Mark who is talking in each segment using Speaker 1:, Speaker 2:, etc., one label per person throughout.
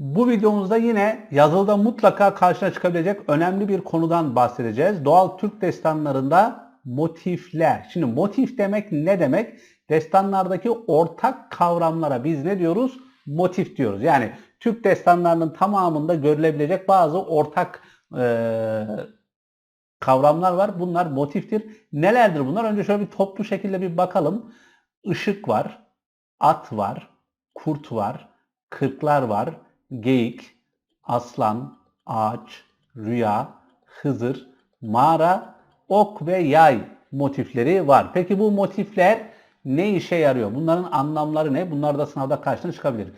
Speaker 1: videomuzda yine yazılıda mutlaka karşına çıkabilecek önemli bir konudan bahsedeceğiz. Doğal Türk destanlarında motifler. Şimdi motif demek ne demek? Destanlardaki ortak kavramlara biz ne diyoruz? Motif diyoruz. Yani Türk destanlarının tamamında görülebilecek bazı ortak eee, kavramlar var. Bunlar motiftir. Nelerdir bunlar? Önce şöyle bir toplu şekilde bir bakalım. Işık var, at var, kurt var, kırklar var, geyik, aslan, ağaç, rüya, hızır, mağara, ok ve yay motifleri var. Peki bu motifler ne işe yarıyor? Bunların anlamları ne? Bunlar da sınavda karşına çıkabilir.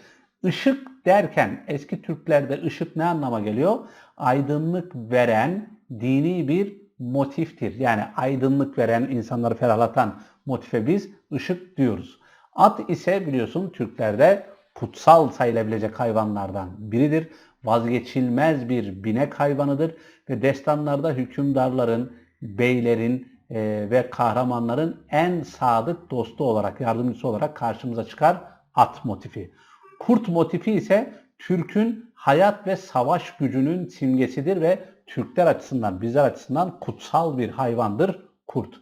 Speaker 1: Işık derken eski Türklerde ışık ne anlama geliyor? Aydınlık veren dini bir motiftir. Yani aydınlık veren, insanları ferahlatan motife biz ışık diyoruz. At ise biliyorsun Türklerde kutsal sayılabilecek hayvanlardan biridir. Vazgeçilmez bir binek hayvanıdır ve destanlarda hükümdarların, beylerin e, ve kahramanların en sadık dostu olarak, yardımcısı olarak karşımıza çıkar at motifi. Kurt motifi ise Türk'ün hayat ve savaş gücünün simgesidir ve Türkler açısından, bizler açısından kutsal bir hayvandır kurt.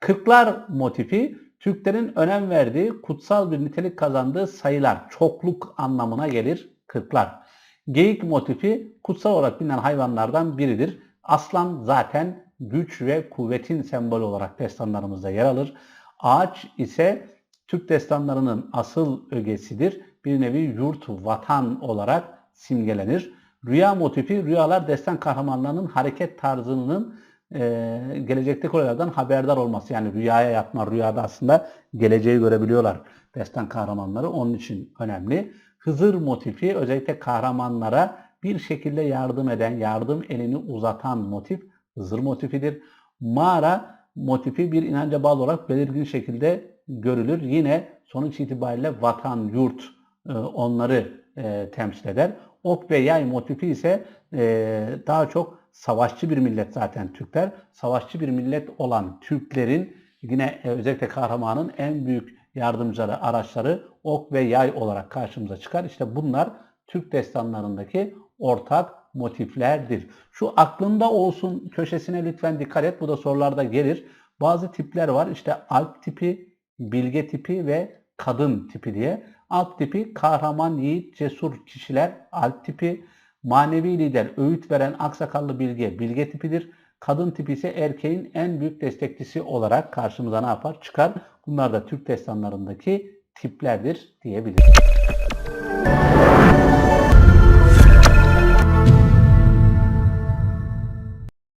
Speaker 1: Kırklar motifi Türklerin önem verdiği, kutsal bir nitelik kazandığı sayılar, çokluk anlamına gelir kırklar. Geyik motifi kutsal olarak bilinen hayvanlardan biridir. Aslan zaten güç ve kuvvetin sembolü olarak destanlarımızda yer alır. Ağaç ise Türk destanlarının asıl ögesidir. Bir nevi yurt, vatan olarak simgelenir. Rüya motifi, rüyalar destan kahramanlarının hareket tarzının e, gelecekteki olaylardan haberdar olması. Yani rüyaya yatma, rüyada aslında geleceği görebiliyorlar destan kahramanları. Onun için önemli. Hızır motifi özellikle kahramanlara bir şekilde yardım eden, yardım elini uzatan motif Hızır motifidir. Mağara motifi bir inanca bağlı olarak belirgin şekilde görülür. Yine sonuç itibariyle vatan, yurt e, onları e, temsil eder. Ok ve yay motifi ise e, daha çok savaşçı bir millet zaten Türkler. Savaşçı bir millet olan Türklerin yine e, özellikle kahramanın en büyük yardımcıları, araçları ok ve yay olarak karşımıza çıkar. İşte bunlar Türk destanlarındaki ortak motiflerdir. Şu aklında olsun köşesine lütfen dikkat et. Bu da sorularda gelir. Bazı tipler var. İşte alp tipi, bilge tipi ve kadın tipi diye. Alp tipi kahraman, yiğit, cesur kişiler alp tipi. Manevi lider, öğüt veren aksakallı bilge, bilge tipidir. Kadın tipi ise erkeğin en büyük destekçisi olarak karşımıza ne yapar? Çıkar. Bunlar da Türk destanlarındaki tiplerdir diyebiliriz.